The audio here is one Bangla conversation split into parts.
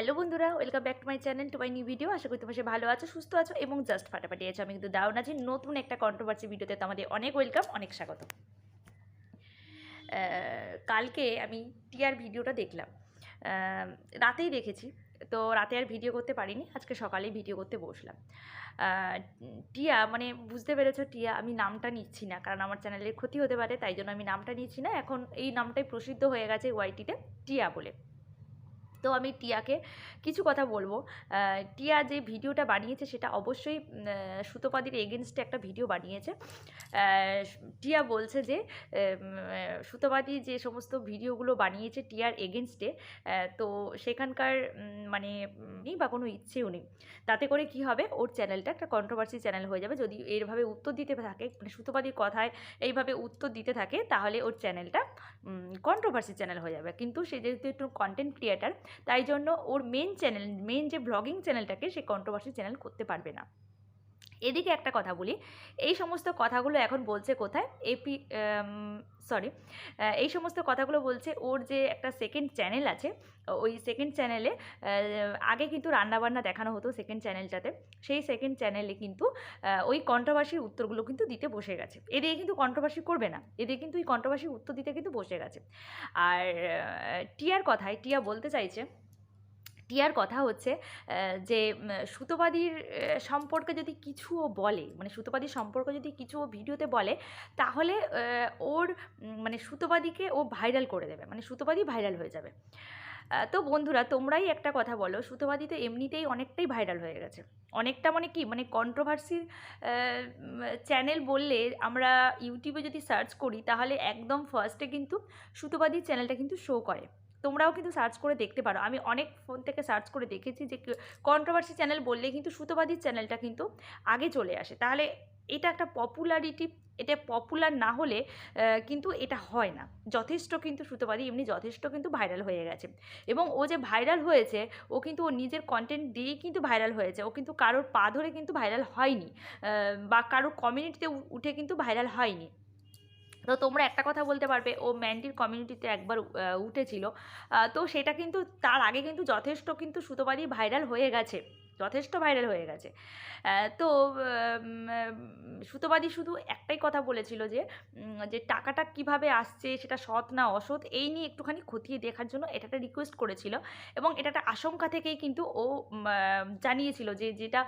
হ্যালো বন্ধুরা, welcome back to my channel, to my new video. আশা করি তোমার ভালো আছো, সুস্থ আছো এবং জাস্ট ফাটাফাটি আছো। আমি কিন্তু দারুণ আছি। নতুন একটা কন্ট্রোভার্সি ভিডিওতে তোমাদের অনেক ওয়েলকাম, অনেক স্বাগত। কালকে আমি টিয়ার ভিডিওটা দেখলাম। রাতেই দেখেছি, তো রাতে আর ভিডিও করতে পারিনি, আজকে সকালেই ভিডিও করতে বসলাম। টিয়া মানে বুঝতে পেরেছ টিয়া, আমি নামটা নিচ্ছি না, কারণ আমার চ্যানেলের ক্ষতি হতে পারে, তাই জন্য আমি নামটা নিচ্ছি না। এখন এই নামটাই প্রসিদ্ধ হয়ে গেছে ওয়াইটিতে টিয়া বলে। তো আমি টিয়াকে কিছু কথা বলব। টিয়া যে ভিডিওটা বানিয়েছে সেটা অবশ্যই সুতোপাদির এগেনস্টে একটা ভিডিও বানিয়েছে। টিয়া বলছে যে সুতোপাদি যে সমস্ত ভিডিওগুলো বানিয়েছে টিয়ার এগেনস্টে তো সেখানকার মানে নেই বা কোনো ইচ্ছেও নেই। তাতে করে কি হবে? ওর চ্যানেলটা একটা কন্ট্রোভার্সি চ্যানেল হয়ে যাবে। যদি এরভাবে উত্তর দিতে থাকে মানে সুতোপাদির কথায় এইভাবে উত্তর দিতে থাকে, তাহলে ওর চ্যানেলটা কন্ট্রোভার্সি চ্যানেল হয়ে যাবে। কিন্তু সে যেহেতু একটু কন্টেন্ট ক্রিয়েটার তাই জন্য ওর মেন চ্যানেল মেন যে ব্লগিং চ্যানেলটাকে সে কন্ট্রোভার্সি চ্যানেল করতে পারবে না। এদিকে একটা কথা বলি। এই সমস্ত কথাগুলো এখন বলছে কোথায়? এপি সরি এই সমস্ত কথাগুলো বলছে ওর যে একটা সেকেন্ড চ্যানেল আছে, ওই সেকেন্ড চ্যানেলে আগে কিন্তু রান্নাবান্না দেখানো হতো সেকেন্ড চ্যানেলটাতে সেই সেকেন্ড চ্যানেলে কিন্তু ওই কন্ট্রোভার্সির উত্তরগুলো কিন্তু দিতে বসে গেছে। এদিকে কিন্তু কন্ট্রোভার্সি করবে না। এদিকে কিন্তু ওই কন্ট্রোভার্সির উত্তর দিতে কিন্তু বসে গেছে। আর টিয়ার কথায়, টিয়া বলতে চাইছে টিয়ার কথা হচ্ছে যে সুতোবাদীর সম্পর্কে যদি কিছুও বলে মানে সুতোবাদীর সম্পর্কে যদি কিছু ও ভিডিওতে বলে, তাহলে ওর মানে সুতোবাদীকে ও ভাইরাল করে দেবে মানে সুতোবাদী ভাইরাল হয়ে যাবে। তো বন্ধুরা, তোমরাই একটা কথা বলো, সুতোবাদী তো এমনিতেই অনেকটাই ভাইরাল হয়ে গেছে। অনেকটা মানে কি মানে কন্ট্রোভার্সির চ্যানেল বললে আমরা ইউটিউবে যদি সার্চ করি, তাহলে একদম ফার্স্টে কিন্তু সুতোবাদীর চ্যানেলটা কিন্তু শো করে। তোমরাও কিন্তু সার্চ করে দেখতে পারো। আমি অনেক ফোন থেকে সার্চ করে দেখেছি যে কন্ট্রোভার্সি চ্যানেল বললে কিন্তু সুতোবাদীর চ্যানেলটা কিন্তু আগে চলে আসে। তাহলে এটা একটা পপুলারিটি এটা পপুলার না হলে কিন্তু এটা হয় না। যথেষ্ট কিন্তু সুতোবাদী, এমনি যথেষ্ট কিন্তু ভাইরাল হয়ে গেছে। এবং ও যে ভাইরাল হয়েছে, ও কিন্তু ও নিজের কন্টেন্ট দিয়েই কিন্তু ভাইরাল হয়েছে। ও কিন্তু কারোর পা ধরে কিন্তু ভাইরাল হয়নি। বা কারোর কমিউনিটিতে উঠে কিন্তু ভাইরাল হয়নি। তো তোমরা একটা কথা বলতে পারবে, ও ম্যান্ডির কমিউনিটিতে একবার উঠেছিল। তো সেটা কিন্তু, তার আগে কিন্তু যথেষ্ট কিন্তু সুতোবাদী ভাইরাল হয়ে গেছে। যথেষ্ট ভাইরাল হয়ে গেছে। তো সুতোবাদী শুধু একটাই কথা বলেছিল যে যে টাকাটা কীভাবে আসছে, সেটা সৎ না অসৎ, এই নিয়ে একটুখানি খতিয়ে দেখার জন্য এটা একটা রিকোয়েস্ট করেছিল। এবং এটা একটা আশঙ্কা থেকেই কিন্তু ও জানিয়েছিল যে, যেটা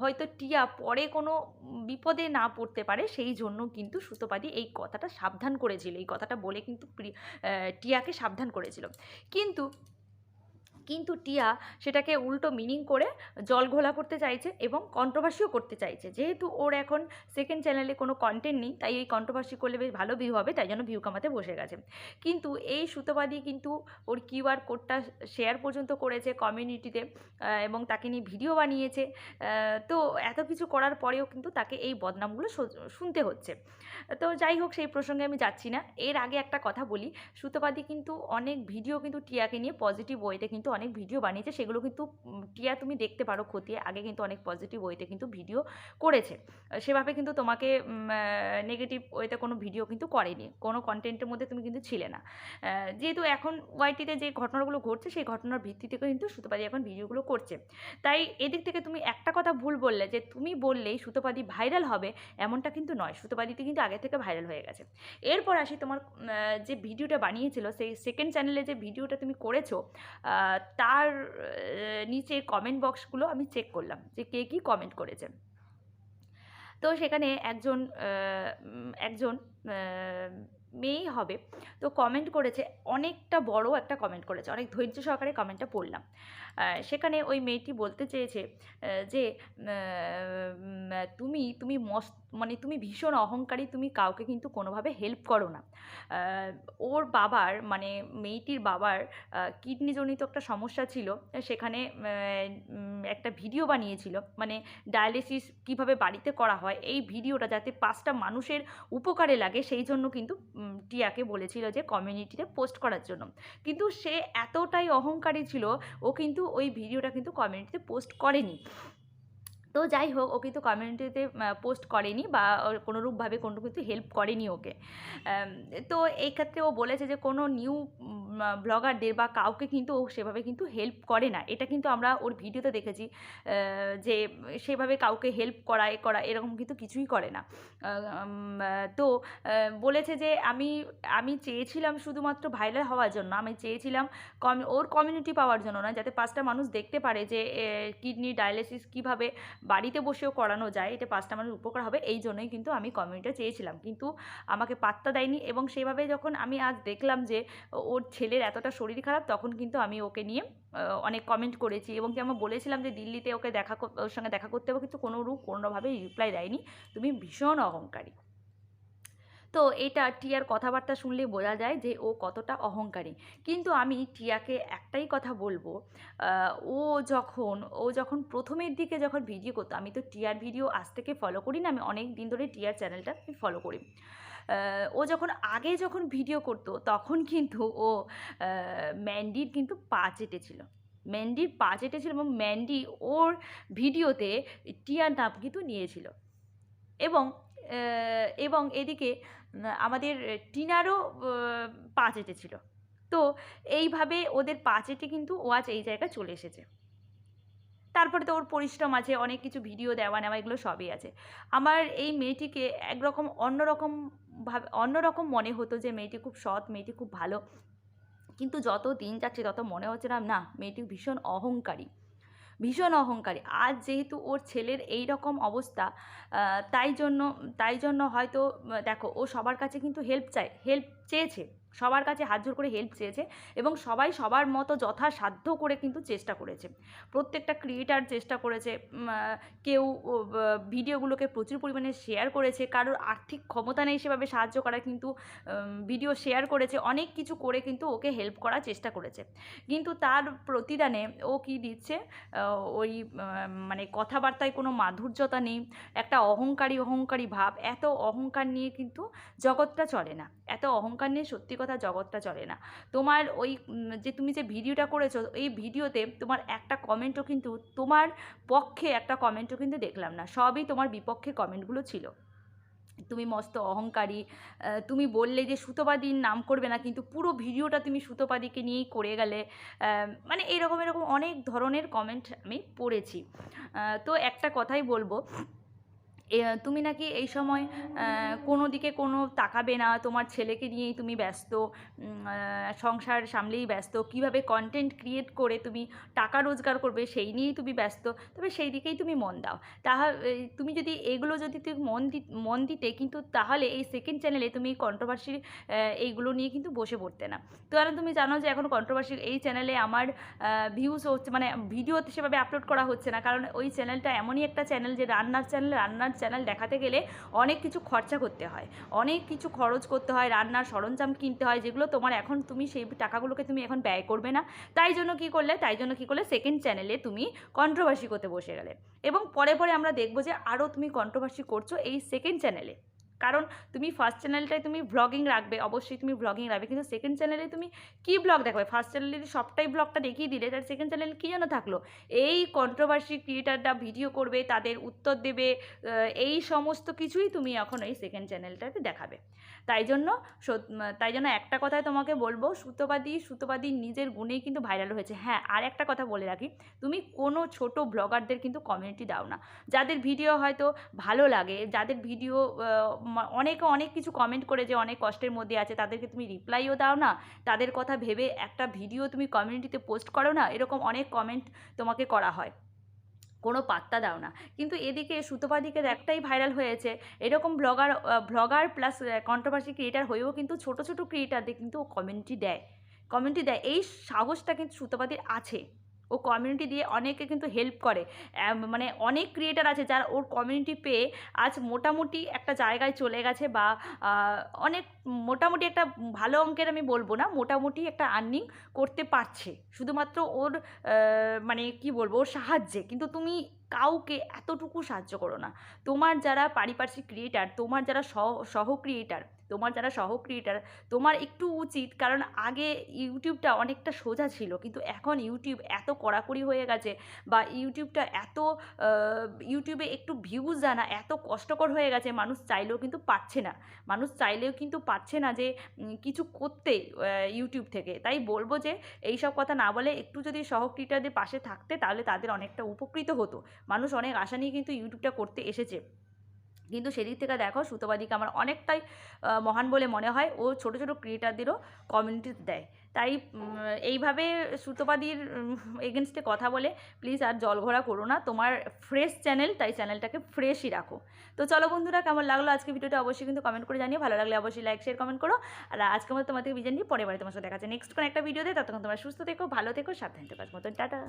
হয়তো টিয়া পরে কোনো বিপদে না পড়তে পারে, সেই জন্য কিন্তু সুতোপাদি এই কথাটা সাবধান করেছিল। এই কথাটা বলে কিন্তু টিয়াকে সাবধান করেছিল। কিন্তু কিন্তু টিয়া সেটাকে উল্টো মিনিং করে জল ঘোলা করতে চাইছে এবং কন্ট্রোভার্সিও করতে চাইছে। যেহেতু ওর এখন সেকেন্ড চ্যানেলে কোনো কন্টেন্ট নেই, তাই এই কন্ট্রোভার্সি করলে বেশ ভালো ভিউ হবে, তাই জন্য ভিউ কামাতে বসে গেছে। কিন্তু এই সুতোবাদী কিন্তু ওর কিউআর কোডটা শেয়ার পর্যন্ত করেছে কমিউনিটিতে এবং তাকে নিয়ে ভিডিও বানিয়েছে তো এত কিছু করার পরেও কিন্তু তাকে এই বদনামগুলো শুনতে হচ্ছে। তো যাই হোক, সেই প্রসঙ্গে আমি যাচ্ছি না। এর আগে একটা কথা বলি, সুতোবাদী কিন্তু অনেক ভিডিও কিন্তু টিয়াকে নিয়ে পজিটিভ ওয়েতে কিন্তু অনেক ভিডিও বানিয়েছে, সেগুলো কিন্তু টিয়া তুমি দেখতে পারো খতিয়ে। আগে কিন্তু অনেক পজিটিভ ওয়েতে কিন্তু ভিডিও করেছে। সেভাবে কিন্তু তোমাকে নেগেটিভ ওয়েতে কোনো ভিডিও কিন্তু করেনি। কোনো কন্টেন্টের মধ্যে তুমি কিন্তু ছিলে না। যেহেতু এখন ওয়াইটিতে যে ঘটনাগুলো ঘটছে, সেই ঘটনার ভিত্তিতে কিন্তু সুতোপাদি এখন ভিডিওগুলো করছে। তাই এদিক থেকে তুমি একটা কথা ভুল বললে, যে তুমি বললেই সুতোপাদি ভাইরাল হবে, এমনটা কিন্তু নয়। সুতোপাদিতে কিন্তু আগে থেকে ভাইরাল হয়ে গেছে। এরপর আসি তোমার যে ভিডিওটা বানিয়েছিল, সেই সেকেন্ড চ্যানেলে যে ভিডিওটা তুমি করেছ তার নিচে কমেন্ট বক্সগুলো আমি চেক করলাম যে কে কী কমেন্ট করেছে। তো সেখানে একজন একজন মেয়েই হবে। তো কমেন্ট করেছে, অনেকটা বড় একটা কমেন্ট করেছে, অনেক ধৈর্য সহকারে কমেন্টটা পড়লাম। সেখানে ওই মেয়েটি বলতে চেয়েছে যে তুমি তুমি মস্ত মানে তুমি ভীষণ অহংকারী, তুমি কাউকে কিন্তু কোনোভাবে হেল্প করো না। ওর বাবার মানে মেয়েটির বাবার কিডনিজনিত একটা সমস্যা ছিল, সেখানে একটা ভিডিও বানিয়েছিল মানে ডায়ালিসিস কীভাবে বাড়িতে করা হয়, এই ভিডিওটা যাতে পাঁচটা মানুষের উপকারে লাগে, সেই জন্য কিন্তু টিয়াকে বলেছিল যে কমিউনিটিতে পোস্ট করার জন্য। কিন্তু সে এতটাই অহংকারী ছিল, ও কিন্তু ওই ভিডিওটা কিন্তু কমিউনিটিতে পোস্ট করেনি। তো যাই হোক, ও কিন্তু কমিউনিটিতে পোস্ট করেনি বা কোনোরূপভাবে কোনো কিন্তু হেল্প করেনি ওকে। তো এই ক্ষেত্রে ও বলেছে যে কোনো নিউ ব্লগারদের বা কাউকে কিন্তু ও সেভাবে কিন্তু হেল্প করে না। এটা কিন্তু আমরা ওর ভিডিওতে দেখেছি যে সেভাবে কাউকে হেল্প করা এ করা এরকম কিন্তু কিছুই করে না। তো বলেছে যে আমি আমি চেয়েছিলাম শুধুমাত্র ভাইরাল হওয়ার জন্য, আমি চেয়েছিলাম কম ওর কমিউনিটি পাওয়ার জন্য না যাতে পাঁচটা মানুষ দেখতে পারে যে কিডনি ডায়ালিসিস কীভাবে বাড়িতে বসেও করানো যায়, এটা পাঁচটা মানুষ উপকার হবে, এই জন্যই কিন্তু আমি কমিউনিটিটা চেয়েছিলাম। কিন্তু আমাকে পাত্তা দেয়নি এবং সেভাবে যখন আমি আজ দেখলাম যে, ওর ছেলের এতটা শরীর খারাপ, তখন কিন্তু আমি ওকে নিয়ে অনেক কমেন্ট করেছি এবং কি আমরা বলেছিলাম যে দিল্লিতে ওকে দেখা ওর সঙ্গে দেখা করতে হবে, কিন্তু কোনো রূপ, কোনোভাবে রিপ্লাই দেয়নি। তুমি ভীষণ অহংকারী। তো এটা টিয়ার কথাবার্তা শুনলে বোঝা যায় যে ও কতটা অহংকারী। কিন্তু আমি টিয়াকে একটাই কথা বলব ও যখন ও যখন প্রথমের দিকে যখন ভিডিও করতো, আমি তো টিয়ার ভিডিও আজ থেকে ফলো করি না আমি অনেক দিন ধরে টিয়ার চ্যানেলটা ফলো করি। ও যখন আগে যখন ভিডিও করতো, তখন কিন্তু ও ম্যান্ডির কিন্তু পা চেটেছিল ম্যান্ডির পা চেটেছিল এবং ম্যান্ডি ওর ভিডিওতে টিয়ার নাম কিন্তু নিয়েছিল। এবং এবং এদিকে আমাদের টিনারও পা চেটেছিল তো এইভাবে ওদের পা চেটে কিন্তু ও আজ এই জায়গায় চলে এসেছে। তারপরে তো ওর পরিশ্রম আছে, অনেক কিছু ভিডিও দেওয়া নেওয়া, এগুলো সবই আছে। আমার এই মেয়েটিকে একরকম অন্যরকম ভাবে, অন্যরকম মনে হতো যে মেয়েটি খুব সৎ, মেয়েটি খুব ভালো। কিন্তু যত দিন যাচ্ছে তত মনে হচ্ছে না না, মেয়েটি ভীষণ অহংকারী। ভীষণ অহংকারী। আজ যেহেতু ওর ছেলের এই রকম অবস্থা তাই জন্য তাই জন্য হয়তো, দেখো, ও সবার কাছে কিন্তু হেল্প চায়। হেল্প চেয়েছে, সবার কাছে হাত জোর করে হেল্প চেয়েছে এবং সবাই সবার মতো যথাসাধ্য করে কিন্তু চেষ্টা করেছে। প্রত্যেকটা ক্রিয়েটার চেষ্টা করেছে কেউ ভিডিওগুলোকে প্রচুর পরিমাণে শেয়ার করেছে, কারোর আর্থিক ক্ষমতা নেই সেভাবে সাহায্য করার কিন্তু ভিডিও শেয়ার করেছে, অনেক কিছু করে কিন্তু ওকে হেল্প করার চেষ্টা করেছে। কিন্তু তার প্রতিদানে ও কি দিচ্ছে ওই মানে কথাবার্তায় কোনো মাধুর্যতা নেই, একটা অহংকারী অহংকারী ভাব, এত অহংকার নিয়ে কিন্তু জগৎটা চলে না। এত অহংকার নিয়ে সত্যি কথা জগৎটা চলে না। তোমার ওই যে তুমি যে ভিডিওটা করেছ, এই ভিডিওতে তোমার একটা কমেন্টও কিন্তু তোমার পক্ষে একটা কমেন্টও কিন্তু দেখলাম না। সবই তোমার বিপক্ষে কমেন্টগুলো ছিল। তুমি মস্ত অহংকারী তুমি বললে যে সুতোপাদির নাম করবে না, কিন্তু পুরো ভিডিওটা তুমি সুতোপাদিকে নিয়েই করে গেলে মানে এরকম এরকম অনেক ধরনের কমেন্ট আমি পড়েছি। তো একটা কথাই বলব তুমি নাকি এই সময় কোনো দিকে কোনো তাকাবে না তোমার ছেলেকে নিয়েই তুমি ব্যস্ত সংসার সামলেই ব্যস্ত কীভাবে কন্টেন্ট ক্রিয়েট করে তুমি টাকা রোজগার করবে সেই নিয়েই তুমি ব্যস্ত তবে সেই দিকেই তুমি মন দাও। তাহা এই, তুমি যদি এগুলো যদি তুমি মন দি মন দিতে কিন্তু তাহলে এই সেকেন্ড চ্যানেলে তুমি কন্ট্রোভার্সি এইগুলো নিয়ে কিন্তু বসে পড়তে না। তো কারণ তুমি জানো যে এখন কন্ট্রোভার্সি এই চ্যানেলে আমার ভিউজ হচ্ছে মানে ভিডিও সেভাবে আপলোড করা হচ্ছে না কারণ ওই চ্যানেলটা এমনই একটা চ্যানেল যে রান্নার চ্যানেল রান্নার চ্যানেল দেখাতে গেলে অনেক কিছু খরচা করতে হয়। অনেক কিছু খরচ করতে হয়, রান্নার সরঞ্জাম কিনতে হয়, যেগুলো তোমার এখন তুমি সেই টাকাগুলোকে তুমি এখন ব্যয় করবে না। তাই জন্য কি করলে, তাই জন্য কি করলে সেকেন্ড চ্যানেলে তুমি কন্ট্রোভার্সি করতে বসে গেলে। এবং পরে পরে আমরা দেখব যে আরও তুমি কন্ট্রোভার্সি করছ এই সেকেন্ড চ্যানেলে কারণ তুমি ফার্স্ট চ্যানেলটায় তুমি ব্লগিং রাখবে, অবশ্যই তুমি ব্লগিং রাখবে, কিন্তু সেকেন্ড চ্যানেলে তুমি কী ব্লগ দেখাবে? ফার্স্ট চ্যানেলে যদি সবটাই ব্লগটা দেখিয়ে দিলে তার সেকেন্ড চ্যানেলে কী যেন থাকল? এই কন্ট্রোভার্সি ক্রিয়েটাররা ভিডিও করবে, তাদের উত্তর দেবে এই সমস্ত কিছুই তুমি এখন এই সেকেন্ড চ্যানেলটাতে দেখাবে। তাই জন্য তাই জন্য একটা কথাই তোমাকে বলব সুতোবাদী সুতোবাদী নিজের গুণেই কিন্তু ভাইরাল হয়েছে। হ্যাঁ আর একটা কথা বলে রাখি, তুমি কোনো ছোট ব্লগারদের কিন্তু কমিউনিটি দাও না। যাদের ভিডিও হয়তো ভালো লাগে, যাদের ভিডিও অনেকে অনেক কিছু কমেন্ট করে যে অনেক কষ্টের মধ্যে আছে, তাদেরকে তুমি রিপ্লাইও দাও না। তাদের কথা ভেবে একটা ভিডিও তুমি কমিউনিটিতে পোস্ট করো না, এরকম অনেক কমেন্ট তোমাকে করা হয়। কোনো পাত্তা দাও না। কিন্তু এদিকে সুতোপাদিকে একটাই ভাইরাল হয়েছে। এরকম vlogger vlogger plus controversy creator হয়েও কিন্তু ছোট ছোট ক্রিয়েটারদের কিন্তু ও কমিউনিটি দেয়। কমিউনিটি দেয়। এই সাহসটা কিন্তু সুতোপাদির আছে। ও কমিউনিটি দিয়ে অনেকে কিন্তু হেল্প করে। মানে অনেক ক্রিয়েটার আছে যারা ওর কমিউনিটি পেয়ে আজ মোটামুটি একটা জায়গায় চলে গেছে বা অনেক মোটামুটি একটা ভালো অঙ্কের আমি বলব না, মোটামুটি একটা আর্নিং করতে পারছে। শুধুমাত্র ওর মানে কি বলব, ওর সাহায্যে। কিন্তু তুমি কাউকে এতটুকু সাহায্য করো না। তোমার যারা পারিপার্শ্বিক ক্রিয়েটার তোমার যারা সহ সহ ক্রিয়েটার তোমার যারা সহ ক্রিয়েটার তোমার একটু উচিত, কারণ আগে ইউটিউবটা অনেকটা সোজা ছিল, কিন্তু এখন ইউটিউব এত কড়াকড়ি হয়ে গেছে বা ইউটিউবটা এত ইউটিউবে একটু ভিউজ জানা, এত কষ্টকর হয়ে গেছে, মানুষ চাইলেও কিন্তু পারছে না। মানুষ চাইলেও কিন্তু পারছে না যে কিছু করতে ইউটিউব থেকে। তাই বলব যে এই সব কথা না বলে একটু যদি সহ ক্রিয়েটারদের পাশে থাকতে, তাহলে তাদের অনেকটা উপকৃত হতো। মানুষ অনেক আশা নিয়ে কিন্তু ইউটিউবটা করতে এসেছে। কিন্তু সেদিক থেকে দেখো সুতোবাদিকে আমার অনেকটাই মহান বলে মনে হয়। ও ছোট ছোট ক্রিয়েটারদেরও কমিউনিটি দেয়। তাই এইভাবে সুতোবাদির এগেনস্টে কথা বলে প্লিজ আর জলঘোলা করো না। তোমার ফ্রেশ চ্যানেল তাই চ্যানেলটাকে ফ্রেশই রাখো। তো চলো বন্ধুরা, কেমন লাগল আজকে ভিডিওটা অবশ্যই কিন্তু কমেন্ট করে জানিয়ে ভালো লাগলে অবশ্যই লাইক শেয়ার কমেন্ট করো। আর আজকে মতো তোমাদের বিজয় নিয়ে পরে বারে তোমার সাথে দেখা যাচ্ছে নেক্সট কোনো একটা ভিডিও দেয় ততক্ষণ তোমরা সুস্থ থেকো, ভালো থেকো, সাবধানে থেকো মতন। টাটা!